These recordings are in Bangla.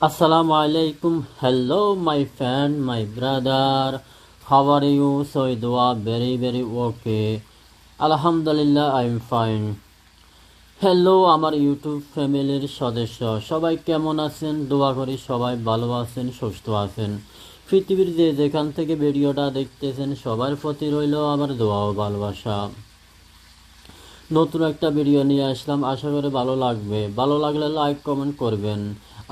Assalamu alaikum. Hello, my friend, my brother. How are you? So, dua very okay. Alhamdulillah, I am fine. Hello আমার ইউটিউব ফ্যামিলির সদস্য সবাই কেমন আছেন দোয়া করি সবাই ভালো আছেন সুস্থ আছেন পৃথিবীর যে যেখান থেকে ভিডিওটা দেখতেছেন সবার প্রতি রইল আমার দোয়া ও ভালোবাসা নতুন একটা ভিডিও নিয়ে আসলাম আশা করি ভালো লাগবে ভালো লাগলে লাইক কমেন্ট করবেন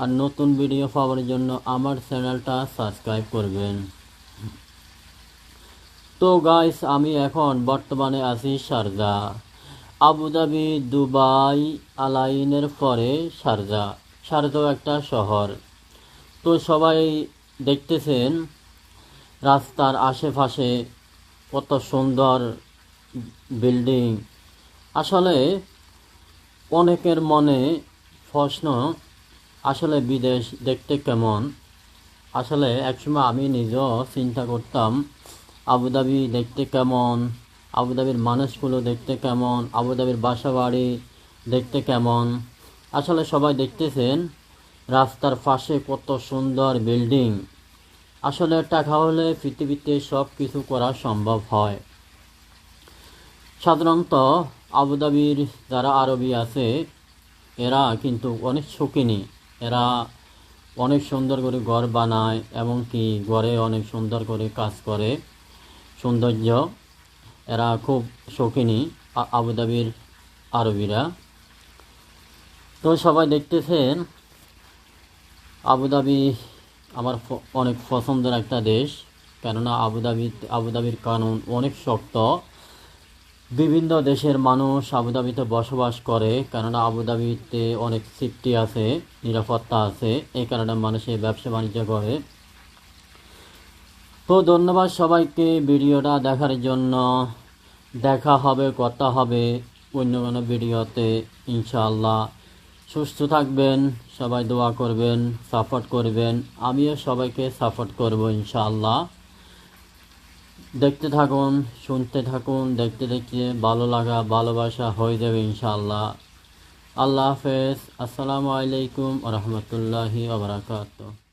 আর নতুন ভিডিও পাওয়ার জন্য আমার চ্যানেলটা সাবস্ক্রাইব করবেন। তো গাইস আমি এখন বর্তমানে আছি শারজা আবুধাবি দুবাই আলাইনের পরে শারজা শারজাও একটা শহর। তো সবাই দেখতেছেন, রাস্তার আশেপাশে কত সুন্দর বিল্ডিং আসলে অনেকের মনে প্রশ্ন আসলে বিদেশ দেখতে কেমন? আসলে একসময় আমি নিজেও চিন্তা করতাম আবুধাবি দেখতে কেমন? আবুধাবির মানুষগুলো দেখতে কেমন? আবুধাবির বাসা বাড়ি দেখতে কেমন? আসলে সবাই দেখতেছেন রাস্তার পাশে কত সুন্দর বিল্ডিং। আসলে টাকা হলে পৃথিবীতে সব কিছু করা সম্ভব হয়। সাধারণত আবুধাবির যারা আরবি আছে, এরা কিন্তু অনেক শৌখিনী। এরা অনেক সুন্দর করে ঘর বানায়, এমনকি ঘরে অনেক সুন্দর করে কাজ করে। সৌন্দর্য, এরা খুব শৌখিনী আবুধাবির আরবিরা। তো সবাই দেখতেছেন, আবুধাবি আমার অনেক পছন্দের একটা দেশ। কেননা আবুধাবি, আবুধাবির কানুন অনেক শক্ত। বিভিন্ন দেশের মানুষ আবুধাবিতে বসবাস করে, কেননা আবুধাবিতে অনেক সেফটি আছে, নিরাপত্তা আছে এই কারণে মানুষে ব্যবসা বাণিজ্য করে। তো ধন্যবাদ সবাইকে ভিডিওটা দেখার জন্য। দেখা হবে, কথা হবে অন্য কোনো ভিডিওতে, ইনশাআল্লাহ। সুস্থ থাকবেন, সবাই দোয়া করবেন সাপোর্ট করবেন। আমিও সবাইকে সাপোর্ট করব, ইনশাআল্লাহ। দেখতে থাকুন, শুনতে থাকুন, দেখতে দেখতে ভালো লাগা, ভালোবাসা হয়ে যাবে ইনশাআল্লাহ। আল্লাহ হাফেজ। আসসালামু আলাইকুম রহমতুল্লাহি ওবরাকাতুহ